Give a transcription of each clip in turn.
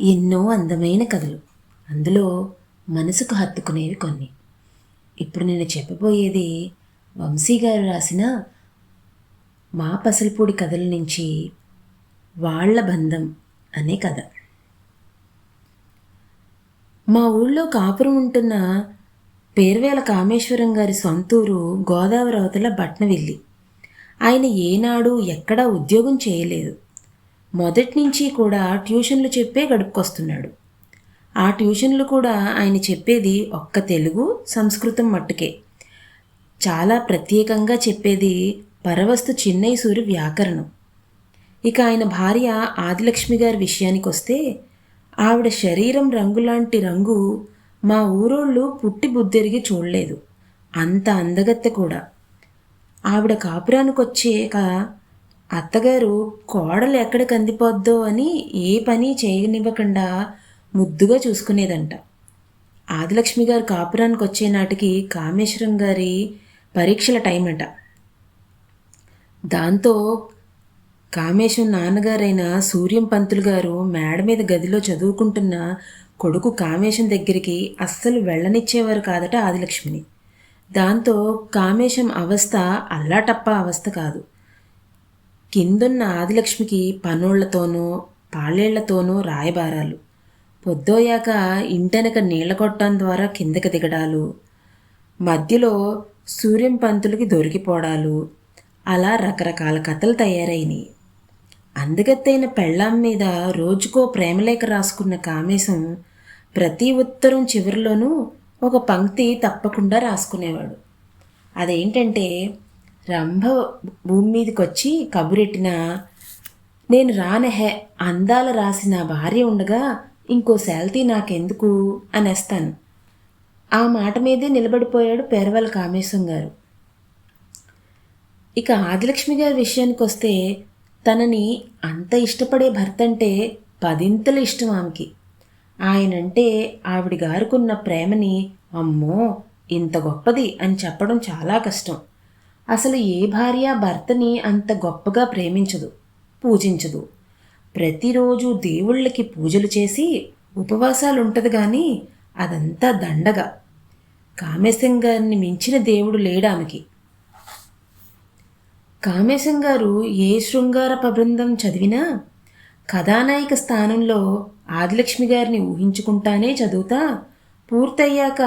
ఎన్నో అందమైన కథలు. అందులో మనసుకు హత్తుకునేవి కొన్ని. ఇప్పుడు నేను చెప్పబోయేది వంశీ గారు రాసిన మా పసలపూడి కథల నుంచి వాళ్ళ బంధం అనే కథ. మా ఊళ్ళో కాపురం ఉంటున్న పేర్వేల కామేశ్వరం గారి సొంతూరు గోదావరి అవతల బట్నవిల్లి. ఆయన ఏనాడు ఎక్కడా ఉద్యోగం చేయలేదు. మొదట్నుంచి కూడా ట్యూషన్లు చెప్పే గడుపుకొస్తున్నాడు. ఆ ట్యూషన్లు కూడా ఆయన చెప్పేది ఒక్క తెలుగు సంస్కృతం మట్టుకే. చాలా ప్రత్యేకంగా చెప్పేది పరవస్తు చిన్నయ్య సూరి వ్యాకరణం. ఇక ఆయన భార్య ఆదిలక్ష్మి గారి విషయానికి వస్తే ఆవిడ శరీరం రంగులాంటి రంగు మా ఊరోళ్ళు పుట్టి బుద్ధెరిగి చూడలేదు. అంత అందగత్తె కూడా. ఆవిడ కాపురానికి వచ్చాక అత్తగారు కోడలు ఎక్కడ కందిపోద్దో అని ఏ పని చేయనివ్వకుండా ముద్దుగా చూసుకునేదంట. ఆదిలక్ష్మి గారు కాపురానికి వచ్చే నాటికి కామేశ్వరం గారి పరీక్షల టైం అట దాంతో కామేశం నాన్నగారైన సూర్యం పంతులు గారు మేడ మీద గదిలో చదువుకుంటున్న కొడుకు కామేశం దగ్గరికి అస్సలు వెళ్ళనిచ్చేవారు కాదట ఆదిలక్ష్మిని. దాంతో కామేశం అవస్థ అల్లాటప్ప అవస్థ కాదు. కిందున్న ఆదిలక్ష్మికి పనోళ్ళతోనూ పాళ్ళేళ్ళతోనూ రాయబారాలు. పొద్దోయాక ఇంటెనక నీళ్ళ కొట్టం ద్వారా కిందకి దిగడాలు. మధ్యలో సూర్యం పంతులకి దొరికిపోవడాలు అలా రకరకాల కథలు తయారైనవి అందుగత్తైన పెళ్ళాం మీద రోజుకో ప్రేమలేఖ రాసుకున్న కామేశం ప్రతి ఉత్తరం చివరిలోనూ ఒక పంక్తి తప్పకుండా రాసుకునేవాడు. అదేంటంటే రంభ భూమి మీదకి వచ్చి కబురెట్టిన నేను రానహే అందాల రాసిన భార్య ఉండగా ఇంకో శాల్తీ నాకెందుకు? అనేస్తాను. ఆ మాట మీదే నిలబడిపోయాడు పేరవల కామేశం గారు. ఇక ఆదిలక్ష్మి గారి విషయానికి వస్తే తనని అంత ఇష్టపడే భర్త అంటే పదింతలు ఇష్టం ఆమెకి. ఆయనంటే ఆవిడ గారుకున్న ప్రేమని అమ్మో ఇంత గొప్పది అని చెప్పడం చాలా కష్టం. అసలు ఏ భార్య భర్తని అంత గొప్పగా ప్రేమించదు పూజించదు. ప్రతిరోజు దేవుళ్ళకి పూజలు చేసి ఉపవాసాలు ఉంటుంది కానీ అదంతా దండగా. కామేశం గారిని మించిన దేవుడు లేడామెకి కామేశం గారు ఏ శృంగార ప్రబృందం చదివినా కథానాయిక స్థానంలో ఆదిలక్ష్మి గారిని ఊహించుకుంటానే చదువుతా పూర్తయ్యాక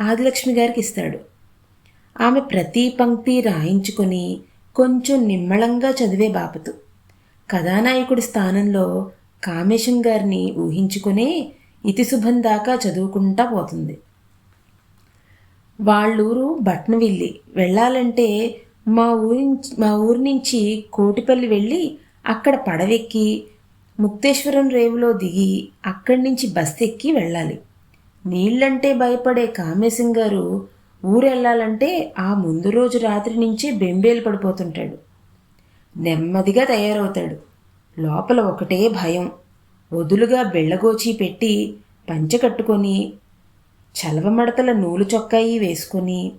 ఆదిలక్ష్మి గారికి ఇస్తాడు. ఆమె ప్రతి పంక్తి రాయించుకొని కొంచెం నిమ్మళంగా చదివే బాపతు. కథానాయకుడి స్థానంలో కామేశం గారిని ఊహించుకునే ఇతిశుభం దాకా చదువుకుంటా పోతుంది. వాళ్ళూరు బట్నవిల్లి వెళ్ళాలంటే మా ఊరి మా ఊరి నుంచి కోటిపల్లి వెళ్ళి అక్కడ పడవెక్కి ముక్తేశ్వరం రేవులో దిగి అక్కడి నుంచి బస్ ఎక్కి వెళ్ళాలి. నీళ్ళంటే భయపడే కామేశం గారు ఊరెళ్ళాలంటే ఆ ముందు రోజు రాత్రి నుంచే బెంబేలు పడిపోతుంటాడు. నెమ్మదిగా తయారవుతాడు. లోపల ఒకటే భయం. వదులుగా బెళ్ళగోచి పెట్టి పంచె కట్టుకొని చలవమడతల నూలు చొక్కాయి వేసుకొని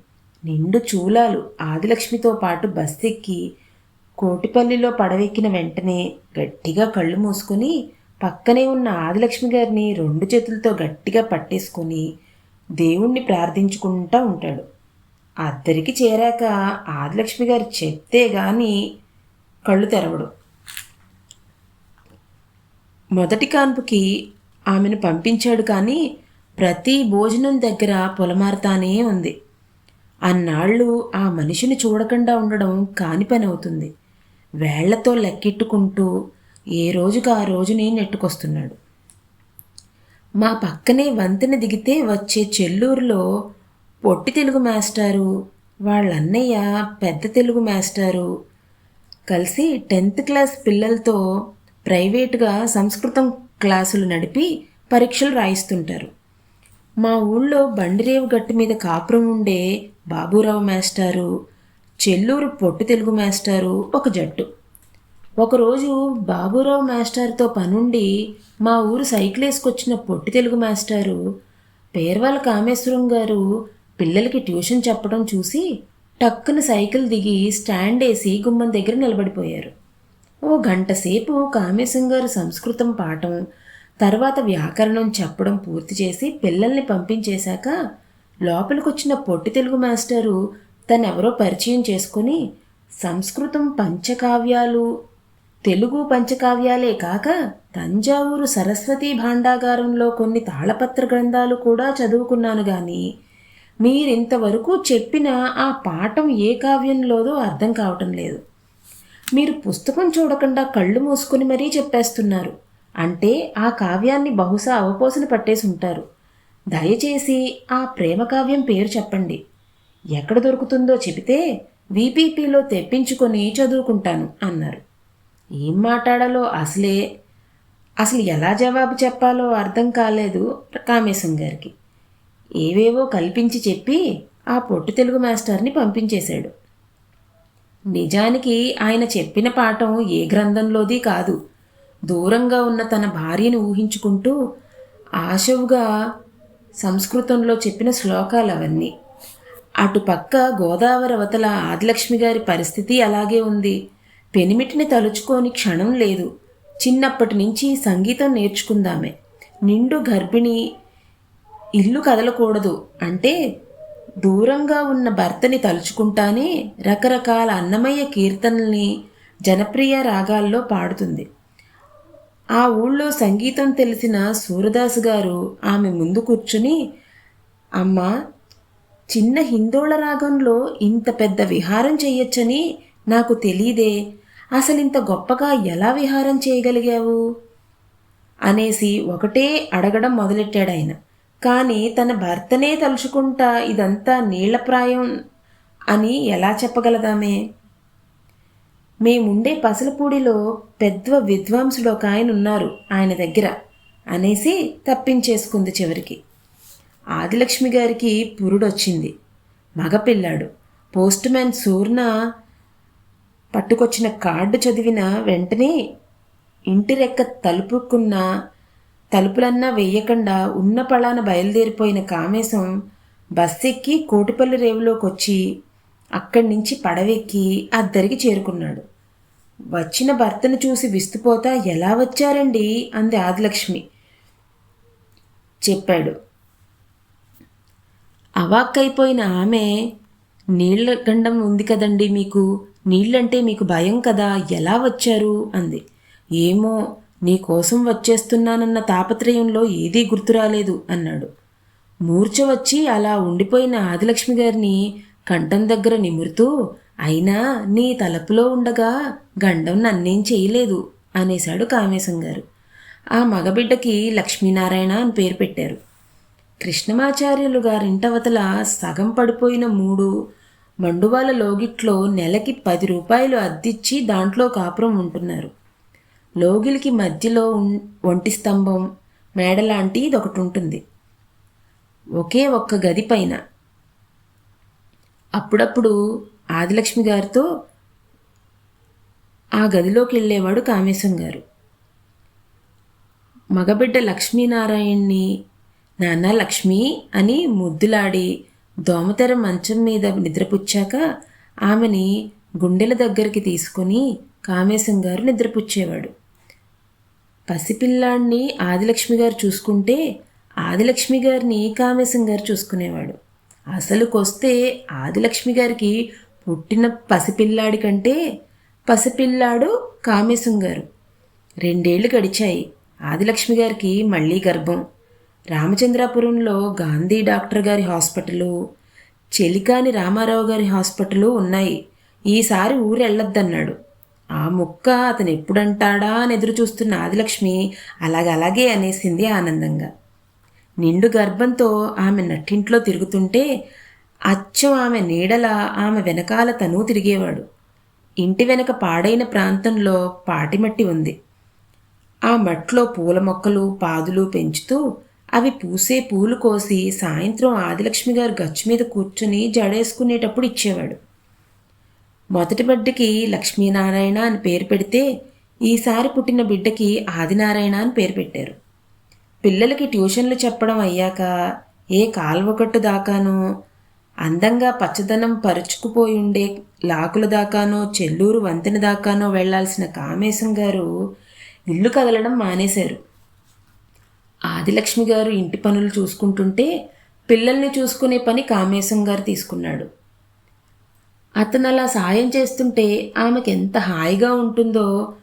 నిండు చూలాలు ఆదిలక్ష్మితో పాటు బస్తెక్కి కోటిపల్లిలో పడవెక్కిన వెంటనే గట్టిగా కళ్ళు మూసుకొని పక్కనే ఉన్న ఆదిలక్ష్మి గారిని రెండు చేతులతో గట్టిగా పట్టేసుకొని దేవుణ్ణి ప్రార్థించుకుంటూ ఉంటాడు. అద్దరికి చేరాక ఆదిలక్ష్మి గారు చెప్తే గాని కళ్ళు తెరవడు. మొదటి కాన్పుకి ఆమెను పంపించాడు కానీ ప్రతి భోజనం దగ్గర పొలమారుతానే ఉంది. అన్నాళ్ళు ఆ మనిషిని చూడకుండా ఉండడం కాని పని అవుతుంది. వేళ్ళతో లెక్కెట్టుకుంటూ ఏ రోజుకు ఆ రోజుని నెట్టుకొస్తున్నాడు. మా పక్కనే వంతెన దిగితే వచ్చే చెల్లూరులో పొట్టి తెలుగు మాస్టారు వాళ్ళ అన్నయ్య పెద్ద తెలుగు మాస్టారు. కలిసి టెన్త్ క్లాస్ పిల్లలతో ప్రైవేటుగా సంస్కృతం క్లాసులు నడిపి పరీక్షలు రాయిస్తుంటారు. మా ఊళ్ళో బండిరేవు గట్టు మీద కాపురం ఉండే బాబురావు మాస్టారు చెల్లూరు పొట్టు తెలుగు మాస్టారు ఒక జట్టు. ఒకరోజు బాబురావు మాస్టర్తో పనుండి మా ఊరు సైకిల్ వేసుకొచ్చిన పొట్టి తెలుగు మాస్టారు పేర్వాల కామేశ్వరం గారు పిల్లలకి ట్యూషన్ చెప్పడం చూసి టక్కున సైకిల్ దిగి స్టాండ్ వేసి గుమ్మం దగ్గర నిలబడిపోయారు. ఓ గంట సేపు కామేశం గారు సంస్కృతం పాఠం తర్వాత వ్యాకరణం చెప్పడం పూర్తి చేసి పిల్లల్ని పంపించేశాక లోపలికొచ్చిన పొట్టి తెలుగు మాస్టరు తనెవరో పరిచయం చేసుకుని సంస్కృతం పంచకావ్యాలు తెలుగు పంచకావ్యాలే కాక తంజావూరు సరస్వతి భాండాగారంలో కొన్ని తాళపత్ర గ్రంథాలు కూడా చదువుకున్నాను గాని మీరింతవరకు చెప్పిన ఆ పాఠం ఏ కావ్యంలోదో అర్థం కావటం లేదు. మీరు పుస్తకం చూడకుండా కళ్ళు మూసుకుని మరీ చెప్పేస్తున్నారు. అంటే ఆ కావ్యాన్ని బహుశా అవపోసన పట్టేసి ఉంటారు. దయచేసి ఆ ప్రేమ కావ్యం పేరు చెప్పండి. ఎక్కడ దొరుకుతుందో చెబితే వీపీపీలో తెప్పించుకొని చదువుకుంటాను అన్నారు. ఏం మాట్లాడాలో అసలే అసలు ఎలా జవాబు చెప్పాలో అర్థం కాలేదు కామేశం గారికి. ఏవేవో కల్పించి చెప్పి ఆ పొట్టు తెలుగు మాస్టర్ని పంపించేశాడు. నిజానికి ఆయన చెప్పిన పాఠం ఏ గ్రంథంలోది కాదు. దూరంగా ఉన్న తన భార్యను ఊహించుకుంటూ ఆశవుగా సంస్కృతంలో చెప్పిన శ్లోకాలు అవన్నీ. అటుపక్క గోదావరి అవతల ఆదిలక్ష్మి గారి పరిస్థితి అలాగే ఉంది. పెనిమిటిని తలుచుకోని క్షణం లేదు. చిన్నప్పటి నుంచి సంగీతం నేర్చుకుందామే. నిండు గర్భిణి ఇల్లు కదలకూడదు అంటే దూరంగా ఉన్న భర్తని తలుచుకుంటానే రకరకాల అన్నమయ్య కీర్తనల్ని జనప్రియ రాగాల్లో పాడుతుంది. ఆ ఊళ్ళో సంగీతం తెలిసిన సూరదాస్ గారు ఆమె ముందు కూర్చుని అమ్మ చిన్న హిందోళ రాగంలో ఇంత పెద్ద విహారం చేయొచ్చని నాకు తెలియదే అసలు ఇంత గొప్పగా ఎలా విహారం చేయగలిగావు? అనేసి ఒకటే అడగడం మొదలెట్టాడు ఆయన కానీ తన భర్తనే తలుచుకుంటా ఇదంతా నీళ్ళప్రాయం అని ఎలా చెప్పగలదామే? మేముండే పసలపూడిలో పెద్ద విద్వాంసుడు ఒక ఆయన ఉన్నారు ఆయన దగ్గర అనేసి తప్పించేసుకుంది చివరికి. ఆదిలక్ష్మి గారికి పురుడొచ్చింది. మగపిల్లాడు. పోస్ట్ మ్యాన్ సూర్ణ పట్టుకొచ్చిన కార్డు చదివిన వెంటనే ఇంటి రెక్క తలుపుకున్న తలుపులన్నా వెయ్యకుండా ఉన్న పళాన బయలుదేరిపోయిన కామేశం బస్సెక్కి కోటిపల్లి రేవులోకి వచ్చి అక్కడి నుంచి పడవెక్కి అద్దరికి చేరుకున్నాడు. వచ్చిన భర్తను చూసి విస్తుపోతా ఎలా వచ్చారండి? అంది ఆదిలక్ష్మి. చెప్పాడు. అవాక్కైపోయిన ఆమె నీళ్ళ గండం ఉంది కదండి మీకు? నీళ్ళంటే మీకు భయం కదా? ఎలా వచ్చారు? అంది. ఏమో నీకోసం వచ్చేస్తున్నానన్న తాపత్రయంలో ఏదీ గుర్తురాలేదు అన్నాడు. మూర్ఛ వచ్చి అలా ఉండిపోయిన ఆదిలక్ష్మి గారిని కంఠం దగ్గర నిమురుతూ అయినా నీ తలపులో ఉండగా గండం నన్నేం చేయలేదు అనేశాడు కామేశం గారు. ఆ మగబిడ్డకి లక్ష్మీనారాయణ అని పేరు పెట్టారు. కృష్ణమాచార్యులు గారింటవతల సగం పడిపోయిన మూడు మండువాల లోగిట్లో నెలకి పది రూపాయలు అద్దిచ్చి దాంట్లో కాపురం ఉంటున్నారు. లోగిలికి మధ్యలో ఒంటి స్తంభం మేడ లాంటిది ఒకటి ఉంటుంది ఒకే ఒక్క గది పైన. అప్పుడప్పుడు ఆదిలక్ష్మి గారితో ఆ గదిలోకి వెళ్ళేవాడు కామేశం గారు. మగబిడ్డ లక్ష్మీనారాయణ్ణి నాన్న లక్ష్మి అని ముద్దులాడి దోమతెర మంచం మీద నిద్రపుచ్చాక ఆమెని గుండెల దగ్గరికి తీసుకుని కామేశం గారు నిద్రపుచ్చేవాడు. పసిపిల్లాడిని ఆదిలక్ష్మి గారు చూసుకుంటే ఆదిలక్ష్మి గారిని కామేశం గారు చూసుకునేవాడు. అసలుకొస్తే ఆదిలక్ష్మి గారికి పుట్టిన పసిపిల్లాడి కంటే పసిపిల్లాడు కామేశం గారు. రెండేళ్ళు గడిచాయి. ఆదిలక్ష్మి గారికి మళ్ళీ గర్భం. రామచంద్రాపురంలో గాంధీ డాక్టర్ గారి హాస్పిటలు చెలికాని రామారావు గారి హాస్పిటలు ఉన్నాయి. ఈసారి ఊరు వెళ్ళొద్దన్నాడు ఆ ముక్క అతను ఎప్పుడంటాడా అని ఎదురు చూస్తున్న ఆదిలక్ష్మి అలాగలాగే అనేసింది ఆనందంగా. నిండు గర్భంతో ఆమె నట్టింట్లో తిరుగుతుంటే అచ్చం ఆమె నీడల ఆమె వెనకాల తను తిరిగేవాడు. ఇంటి వెనక పాడైన ప్రాంతంలో పాటిమట్టి ఉంది. ఆ మట్లో పూల మొక్కలు పాదులు పెంచుతూ అవి పూసే పూలు కోసి సాయంత్రం ఆదిలక్ష్మి గారు గచ్చు మీద కూర్చుని జడేసుకునేటప్పుడు ఇచ్చేవాడు. మొదటి బిడ్డకి లక్ష్మీనారాయణ అని పేరు పెడితే ఈసారి పుట్టిన బిడ్డకి ఆదినారాయణ అని పేరు పెట్టారు. పిల్లలకి ట్యూషన్లు చెప్పడం అయ్యాక ఏ కాల్వకట్టు దాకానో అందంగా పచ్చదనం పరుచుకుపోయి ఉండే లాకుల దాకానో చెల్లూరు వంతెన దాకానో వెళ్ళాల్సిన కామేశం గారు ఇల్లు కదలడం మానేశారు. ఆదిలక్ష్మి గారు ఇంటి పనులు చూసుకుంటుంటే పిల్లల్ని చూసుకునే పని కామేశం గారు తీసుకున్నాడు. అతను అలా సాయం చేస్తుంటే ఆమెకు ఎంత హాయిగా ఉంటుందో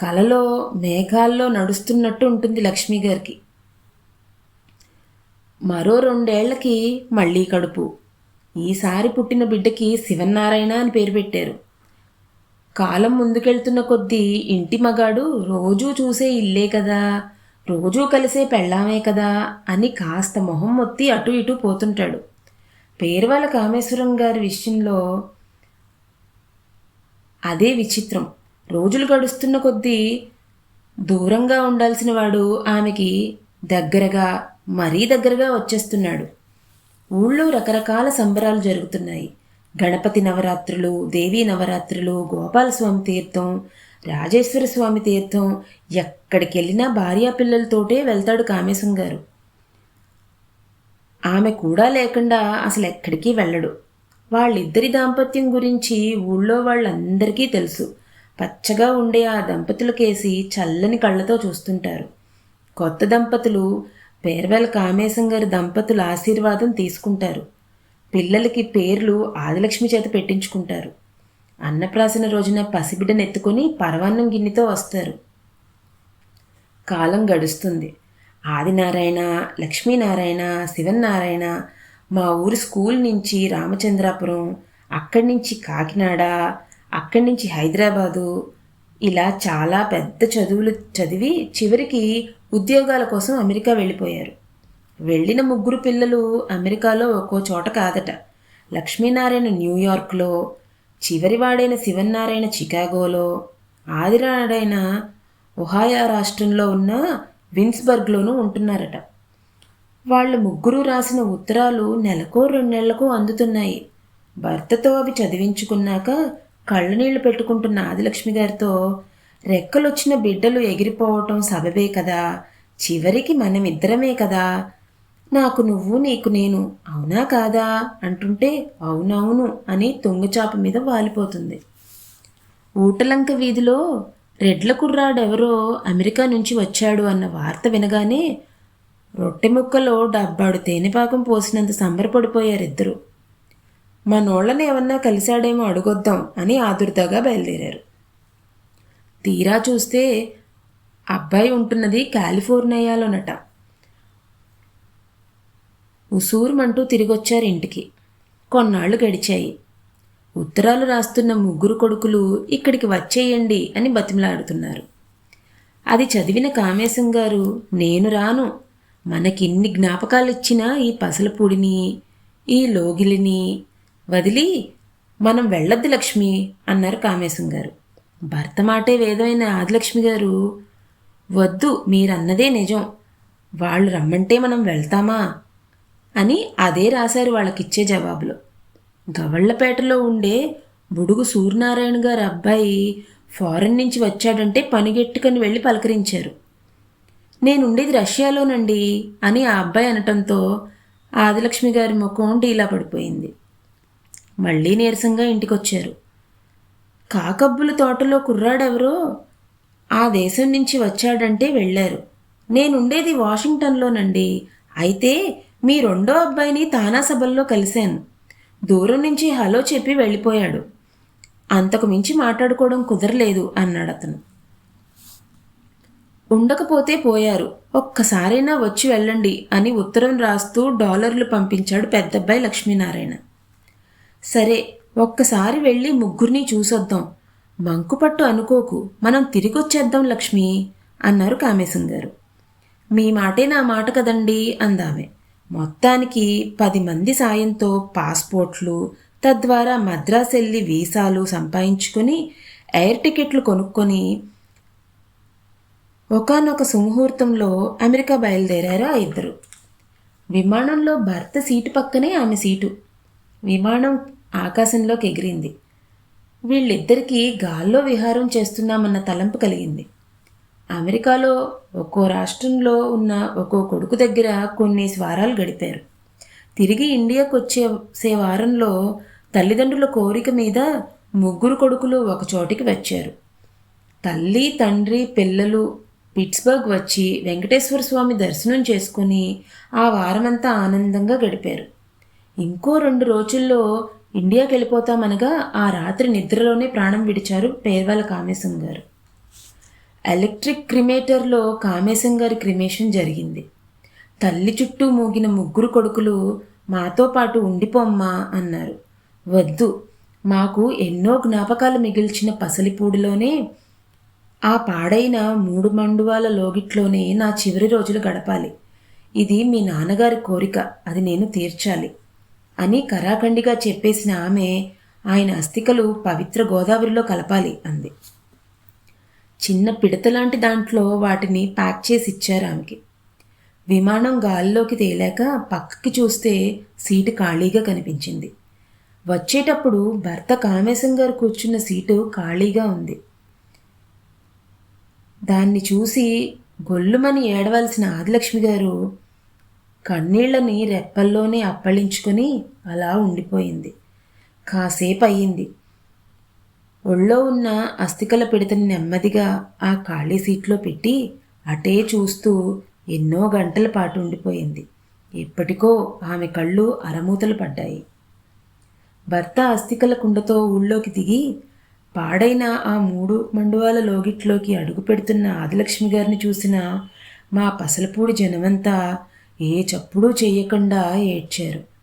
కలలో మేఘాల్లో నడుస్తున్నట్టు ఉంటుంది లక్ష్మి గారికి. మరో రెండేళ్ళకి మళ్ళీ కడుపు. ఈసారి పుట్టిన బిడ్డకి శివనారాయణ అని పేరు పెట్టారు. కాలం ముందుకెళ్తున్న కొద్దీ ఇంటి మగాడు రోజూ చూసే ఇల్లే కదా. రోజూ కలిసే పెళ్ళామే కదా అని కాస్త మొహం మొత్తి అటు ఇటు పోతుంటాడు. పేరువాల కామేశ్వరం గారి విషయంలో అదే విచిత్రం. రోజులు గడుస్తున్న కొద్దీ దూరంగా ఉండాల్సిన వాడు ఆమెకి దగ్గరగా మరీ దగ్గరగా వచ్చేస్తున్నాడు. ఊళ్ళో రకరకాల సంబరాలు జరుగుతున్నాయి. గణపతి నవరాత్రులు దేవీ నవరాత్రులు గోపాలస్వామి తీర్థం రాజేశ్వర స్వామి తీర్థం ఎక్కడికి వెళ్ళినా భార్యా పిల్లలతోటే వెళ్తాడు కామేశం గారు. ఆమె కూడా లేకుండా అసలు ఎక్కడికి వెళ్ళడు. వాళ్ళిద్దరి దాంపత్యం గురించి ఊళ్ళో వాళ్ళందరికీ తెలుసు. పచ్చగా ఉండే ఆ దంపతులకేసి చల్లని కళ్ళతో చూస్తుంటారు. కొత్త దంపతులు పేర్వెల కామేశం గారి దంపతుల ఆశీర్వాదం తీసుకుంటారు. పిల్లలకి పేర్లు ఆదిలక్ష్మి చేత పెట్టించుకుంటారు. అన్నప్రాసన రోజున పసిబిడ్డనెత్తుకొని పరవన్నం పరవాన్నం గిన్నెతో వస్తారు. కాలం గడుస్తుంది. ఆదినారాయణ లక్ష్మీనారాయణ శివనారాయణ మా ఊరి స్కూల్ నుంచి రామచంద్రాపురం అక్కడి నుంచి కాకినాడ అక్కడి నుంచి హైదరాబాదు ఇలా చాలా పెద్ద చదువులు చదివి చివరికి ఉద్యోగాల కోసం అమెరికా వెళ్ళిపోయారు. వెళ్ళిన ముగ్గురు పిల్లలు అమెరికాలో ఒక్కో చోట కాదట. లక్ష్మీనారాయణ న్యూయార్క్లో చివరివాడైన శివన్నారాయణ చికాగోలో ఆదిరాడైన ఒహాయా రాష్ట్రంలో ఉన్న విన్స్బర్గ్లోనూ ఉంటున్నారట. వాళ్ళు ముగ్గురు రాసిన ఉత్తరాలు నెలకో రెండేళ్ళకో అందుతున్నాయి. భర్తతో అవి చదివించుకున్నాక కళ్ళనీళ్ళు పెట్టుకుంటున్న ఆదిలక్ష్మి గారితో రెక్కలొచ్చిన బిడ్డలు ఎగిరిపోవటం సబబే కదా చివరికి మనమిద్దరమే కదా నాకు నువ్వు నీకు నేను. అవునా కాదా? అంటుంటే అవునవును అని తొంగచాప మీద వాలిపోతుంది. ఊటలంక వీధిలో రెడ్ల కుర్రాడెవరో అమెరికా నుంచి వచ్చాడు అన్న వార్త వినగానే రొట్టె ముక్కలో డబ్బాడు తేనెపాకం పోసినంత సంబరపడిపోయారిద్దరు. మనోళ్ళని ఏమన్నా కలిశాడేమో అడుగొద్దాం అని ఆదుర్దాగా బయలుదేరారు. తీరా చూస్తే అబ్బాయి ఉంటున్నది కాలిఫోర్నియాలోనట. ఉసూరుమంటూ తిరిగొచ్చారు ఇంటికి కొన్నాళ్ళు గడిచాయి. ఉత్తరాలు రాస్తున్న ముగ్గురు కొడుకులు ఇక్కడికి వచ్చేయండి అని బతిమలాడుతున్నారు. అది చదివిన కామేశం గారు నేను రాను. మనకిన్ని జ్ఞాపకాలు ఇచ్చినా ఈ పసలపూడిని ఈ లోగిలిని వదిలి మనం వెళ్ళొద్దు లక్ష్మి అన్నారు కామేశం గారు. భర్త మాటే వేదమైన ఆదిలక్ష్మి గారు. వద్దు మీరన్నదే నిజం. వాళ్ళు రమ్మంటే మనం వెళ్తామా? అని అదే రాశారు వాళ్ళకిచ్చే జవాబులో. గవళ్ళపేటలో ఉండే బుడుగు సూర్యనారాయణ గారు అబ్బాయి ఫారెన్ నుంచి వచ్చాడంటే పనిగెట్టుకుని వెళ్ళి పలకరించారు. నేనుండేది రష్యాలోనండి అని ఆ అబ్బాయి అనటంతో ఆదిలక్ష్మి గారి ముఖం డీలా పడిపోయింది. మళ్ళీ నీరసంగా ఇంటికొచ్చారు. కాకబ్బుల తోటలో కుర్రాడెవరో ఆ దేశం నుంచి వచ్చాడంటే వెళ్ళారు. నేనుండేది వాషింగ్టన్లోనండి. అయితే మీ రెండో అబ్బాయిని తానా సభల్లో కలిశాను. దూరం నుంచి హలో చెప్పి వెళ్ళిపోయాడు. అంతకు మించి మాట్లాడుకోవడం కుదరలేదు అన్నాడు అతను. ఉండకపోతే పోయారు. ఒక్కసారైనా వచ్చి వెళ్ళండి అని ఉత్తరం రాస్తూ డాలర్లు పంపించాడు పెద్దబ్బాయి లక్ష్మీనారాయణ. సరే ఒక్కసారి వెళ్ళి ముగ్గురిని చూసొద్దాం. మంకుపట్టు అనుకోకు. మనం తిరిగొచ్చేద్దాం లక్ష్మి అన్నారు కామేశం గారు. మీ మాటే నా మాట కదండి అందామె. మొత్తానికి పది మంది సాయంతో పాస్పోర్ట్లు తద్వారా మద్రాస్ వెళ్ళి వీసాలు సంపాదించుకొని ఎయిర్ టికెట్లు కొనుక్కొని ఒకనొక సుముహూర్తంలో అమెరికా బయలుదేరారు ఆ ఇద్దరు. విమానంలో భర్త సీటు పక్కనే ఆమె సీటు. విమానం ఆకాశంలోకి ఎగిరింది. వీళ్ళిద్దరికీ గాల్లో విహారం చేస్తున్నామన్న తలంపు కలిగింది. అమెరికాలో ఒక్కో రాష్ట్రంలో ఉన్న ఒక్కో కొడుకు దగ్గర కొన్ని స్వారాలు గడిపారు. తిరిగి ఇండియాకు వచ్చే వారంలో తల్లిదండ్రుల కోరిక మీద ముగ్గురు కొడుకులు ఒక చోటికి వచ్చారు. తల్లి తండ్రి పిల్లలు పిట్స్బర్గ్ వచ్చి వెంకటేశ్వర స్వామి దర్శనం చేసుకుని ఆ వారమంతా ఆనందంగా గడిపారు. ఇంకో రెండు రోజుల్లో ఇండియాకి వెళ్ళిపోతామనగా ఆ రాత్రి నిద్రలోనే ప్రాణం విడిచారు పేర్వాల కామేశం గారు. ఎలక్ట్రిక్ క్రిమేటర్లో కామేశం గారి క్రిమేషన్ జరిగింది. తల్లి చుట్టూ మూగిన ముగ్గురు కొడుకులు మాతో పాటు ఉండిపోమ్మా అన్నారు. వద్దు మాకు ఎన్నో జ్ఞాపకాలు మిగిల్చిన పసలిపూడిలోనే ఆ పాడైన మూడు మండువాల లోగిట్లోనే నా చివరి రోజులు గడపాలి. ఇది మీ నాన్నగారి కోరిక అది నేను తీర్చాలి అని కరాఖండిగా చెప్పేసిన ఆమె ఆయన అస్థికలు పవిత్ర గోదావరిలో కలపాలి అంది. చిన్న పిడతలాంటి దాంట్లో వాటిని ప్యాక్ చేసి ఇచ్చారు ఆమెకి. విమానం గాలిలోకి తేలాక పక్కకి చూస్తే సీటు ఖాళీగా కనిపించింది. వచ్చేటప్పుడు భర్త కామేశం గారు కూర్చున్న సీటు ఖాళీగా ఉంది. దాన్ని చూసి గొల్లుమని ఏడవలసిన ఆదిలక్ష్మి గారు కన్నీళ్ళని రెప్పల్లోనే అప్పళించుకొని అలా ఉండిపోయింది. కాసేపు అయ్యింది ఒళ్ళో ఉన్న అస్థికల పిడతని నెమ్మదిగా ఆ ఖాళీ సీట్లో పెట్టి అటే చూస్తూ ఎన్నో గంటల పాటు ఉండిపోయింది. ఎప్పటికో ఆమె కళ్ళు అరమూతలు పడ్డాయి. భర్త అస్థికల కుండతో ఊళ్ళోకి దిగి పాడైన ఆ మూడు మండువాల లోగిట్లోకి అడుగు పెడుతున్న ఆదిలక్ష్మి గారిని చూసిన మా పసలపూడి జనమంతా ఏ చప్పుడూ చేయకుండా ఏడ్చారు.